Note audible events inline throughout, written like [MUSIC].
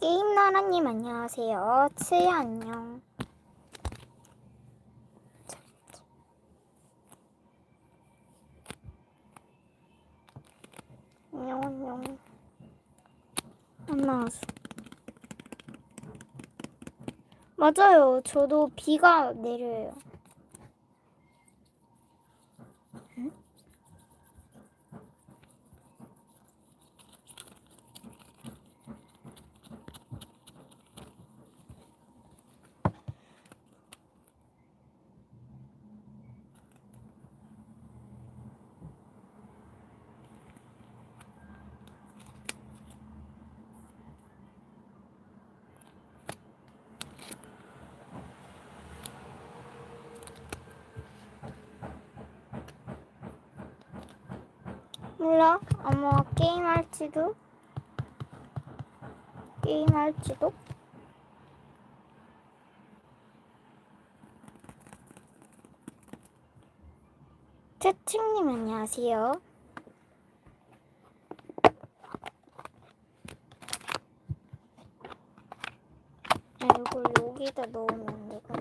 게임나라님 안녕하세요. 츠야 안녕. 안녕 안녕. 안 나왔어. 맞아요. 저도 비가 내려요. 몰라. 아마 게임할지도. 게임할지도. 채팅님 안녕하세요. 아, 이걸 여기다 넣으면 안 되고.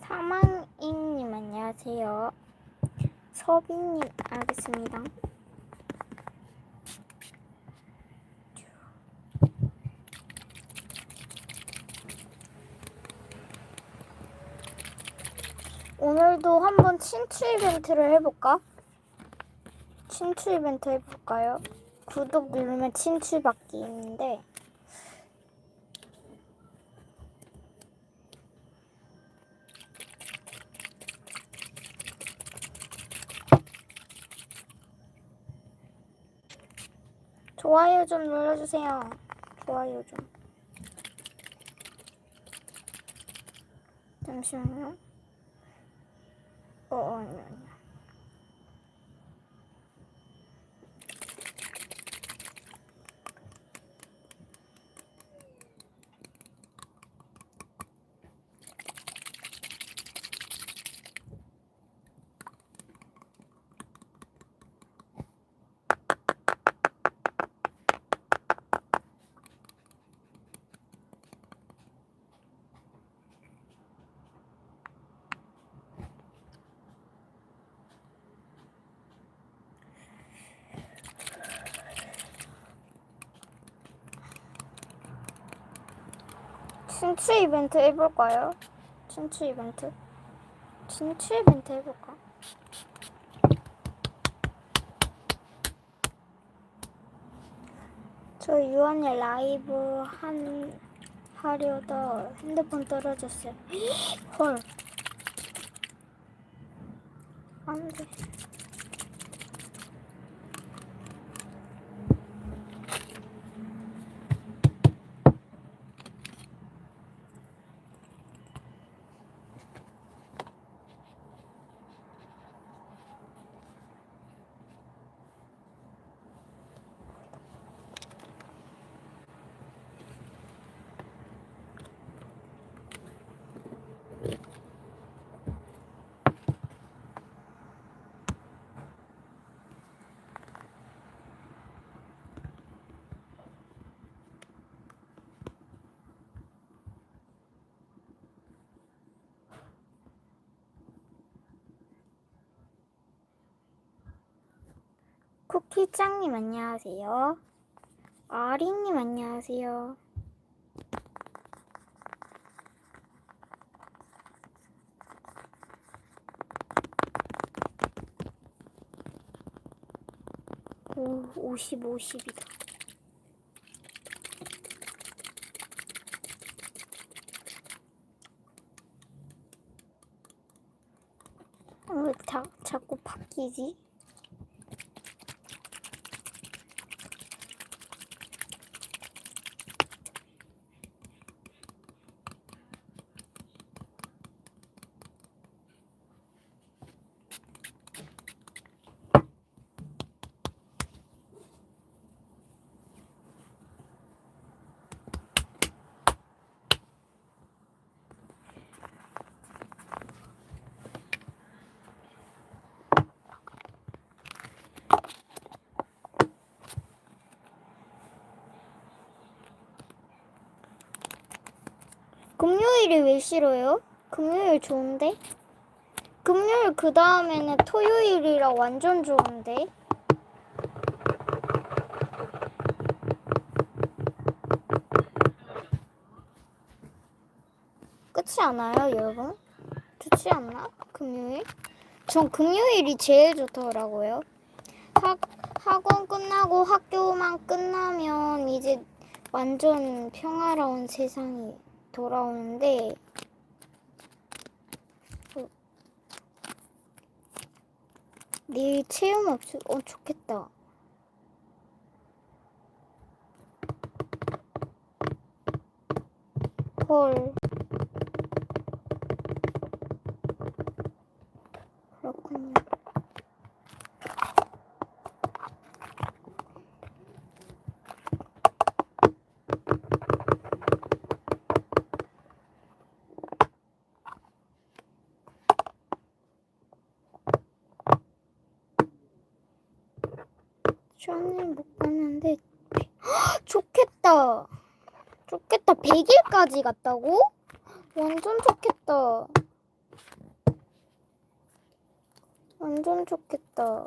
사망잉님 안녕하세요. 서빈님 알겠습니다. 오늘도 한번 친추 이벤트를 해볼까? 친추 이벤트 해볼까요? 구독 누르면 친추 받기 있는데 좋아요 좀 눌러주세요. 좋아요 좀. 잠시만요. 어, 어, 아니요, 아니 친추 이벤트 해볼까요? 친추 이벤트? 친추 이벤트 해볼까? 저 유언이 라이브 한 하려다 핸드폰 떨어졌어요. 헐. 안 돼. 쿠키짱님 안녕하세요. 아리님 안녕하세요. 오, 50, 50이다. 왜 자, 자꾸 바뀌지? 금요일이 왜 싫어요? 금요일 좋은데? 금요일 그 다음에는 토요일이라 완전 좋은데? 끝이 않아요, 여러분? 좋지 않나? 금요일? 전 금요일이 제일 좋더라고요. 학, 학원 끝나고 학교만 끝나면 이제 완전 평화로운 세상이 돌아오는데 어, 내일 체험 없이 어 좋겠다. 헐. 저는 못 갔는데 헉, [GASPS] 좋겠다. 좋겠다. 100일까지 갔다고? 완전 좋겠다. 완전 좋겠다.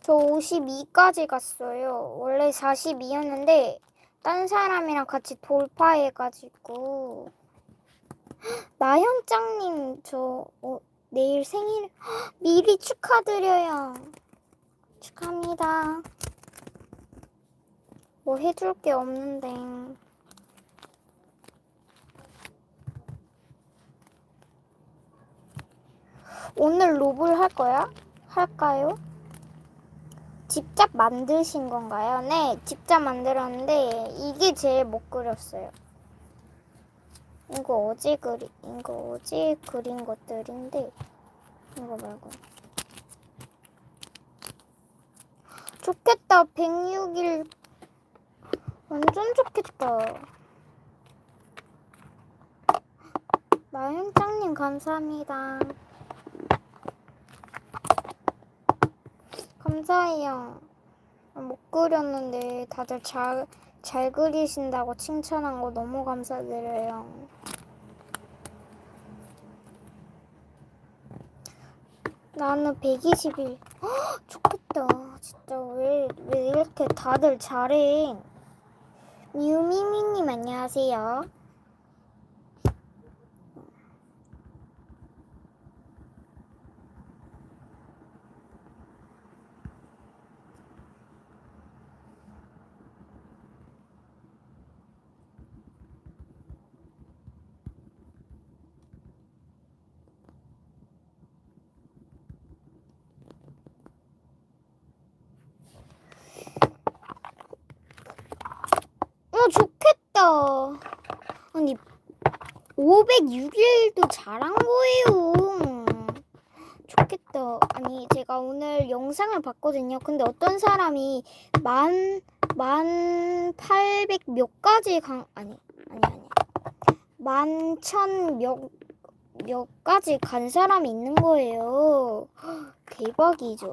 저 52까지 갔어요. 원래 42였는데 딴 사람이랑 같이 돌파해가지고 [GASPS] 나현짱님 저 어, 내일 생일 헉, [GASPS] 미리 축하드려요. 축하합니다. 뭐 해줄 게 없는데. 오늘 로블 할 거야? 할까요? 직접 만드신 건가요? 네, 직접 만들었는데 이게 제일 못 그렸어요. 이거 어제 그리 이거 어제 그린 것들인데 이거 말고. 좋겠다 106일. 완전 좋겠다. 나현장님 감사합니다. 감사해요. 못 그렸는데 다들 잘, 잘 그리신다고 칭찬한 거 너무 감사드려요. 나는 120일. 헉, 좋겠다. 진짜 왜, 왜 이렇게 다들 잘해? 미우미미님 안녕하세요 어 좋겠다 아니 506일도 잘한 거예요. 좋겠다. 아니 제가 오늘 영상을 봤거든요. 근데 어떤 사람이 만, 만800몇 가지 강 아니 아니 아니. 만 천 몇, 몇 가지 간 사람이 있는 거예요. 헉, [GASPS] 대박이죠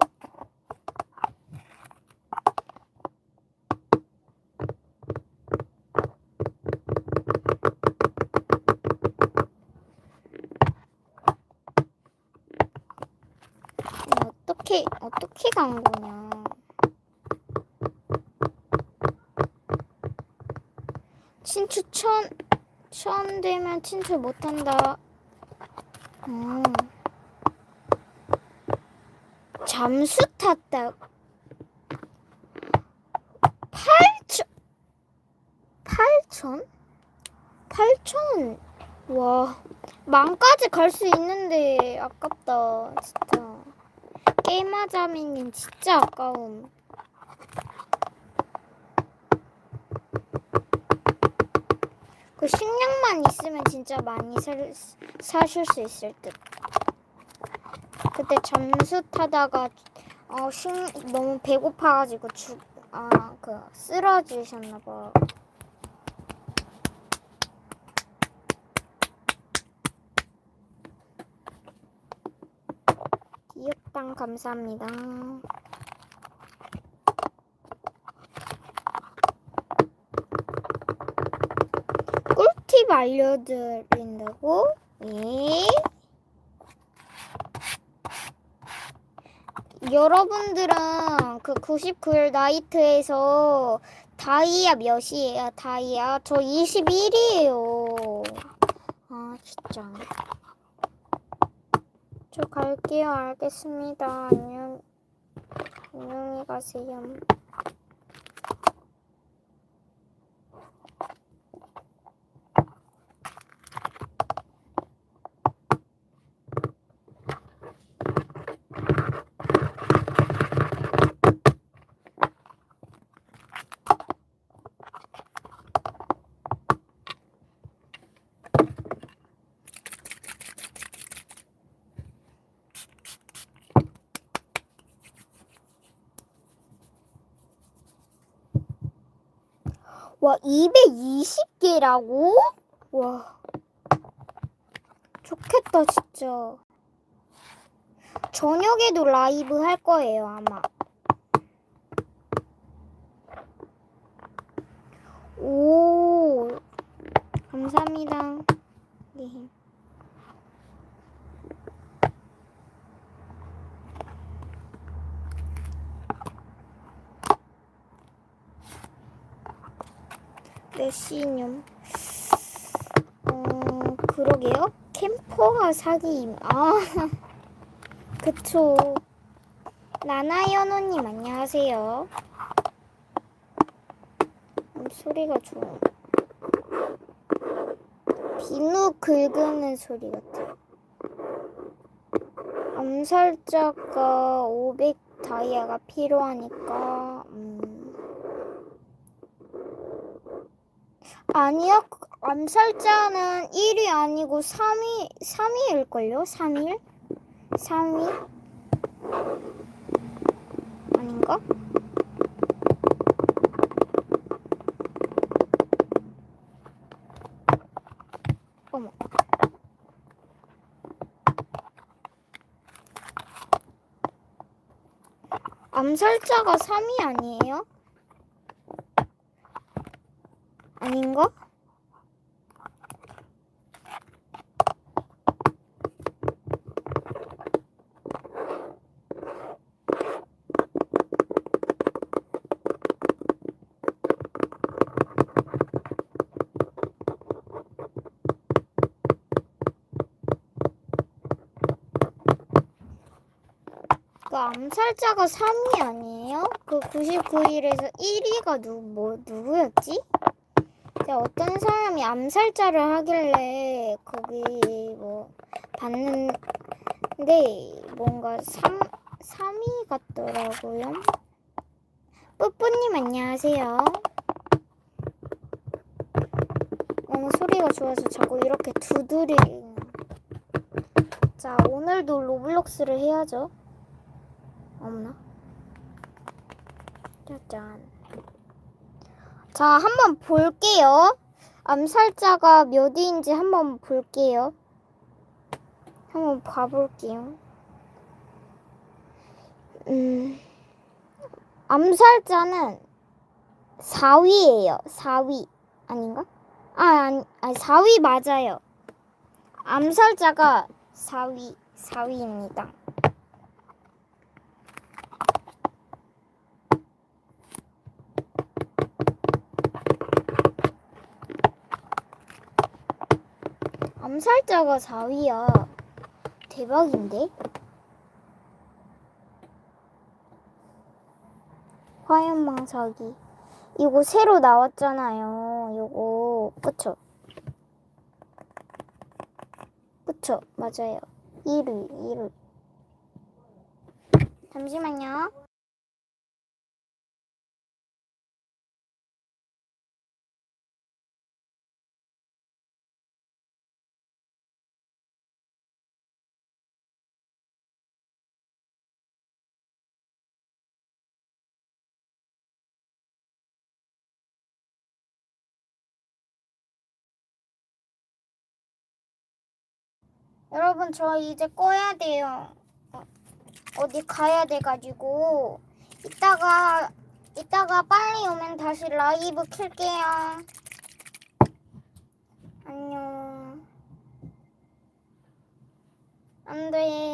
어떻게 간 거냐? 친추 천, 천 되면 친추 못한다. 음. 잠수 탔다. 8천, 8천? 8천? 와, 만까지 갈 수 있는데 아깝다, 진짜. 게임하자미님 진짜 아까움. 그 식량만 있으면 진짜 많이 살, 사실 수 있을 듯. 그때 잠수 타다가 어, 식, 너무 배고파가지고 죽, 아, 그 쓰러지셨나봐. 기억당 감사합니다. 꿀팁 알려드린다고? 예? 여러분들은 그 99일 나이트에서 다이아 몇이에요? 다이아? 저 21이에요. 아, 진짜. 저 갈게요. 알겠습니다. 안녕. 안녕히 가세요. 220개라고? 와. 좋겠다, 진짜. 저녁에도 라이브 할 거예요, 아마. 오. 감사합니다. 네. 메시뇽. 어, 그러게요. 캠퍼가 사기임. 아, [LAUGHS] 그쵸. 나나연호님 안녕하세요. 음, 소리가 좋아. 비누 긁는 소리 같아. 암살자가 500 다이아가 필요하니까, 음. 아니요. 암살자는 1위 아니고 3위, 3위일걸요? 3위? 3위? 아닌가? 어머. 암살자가 3위 아니에요? 아닌가? 그 암살자가 3위 아니에요? 그 99일에서 1위가 누, 뭐, 누구였지? 어떤 사람이 암살자를 하길래 거기 뭐 봤는데 뭔가 3, 3위 같더라고요. 뿌뿌님 안녕하세요. 너무 소리가 좋아서 자꾸 이렇게 두드리. 자 오늘도 로블록스를 해야죠. 없나? 짜잔. 자, 한번 볼게요. 암살자가 몇 위인지 한번 볼게요. 한번 봐볼게요. 음, 암살자는 4위예요. 4위. 아닌가? 아, 아니, 아니 4위 맞아요. 암살자가 4위, 4위입니다. 암살자가 4위야. 대박인데? 화염망 사기. 이거 새로 나왔잖아요. 요거. 그쵸? 그쵸? 맞아요. 1위, 1위. 잠시만요. 여러분 저 이제 꺼야 돼요. 어디 가야 돼가지고 이따가 이따가 빨리 오면 다시 라이브 킬게요. 안녕. 안 돼.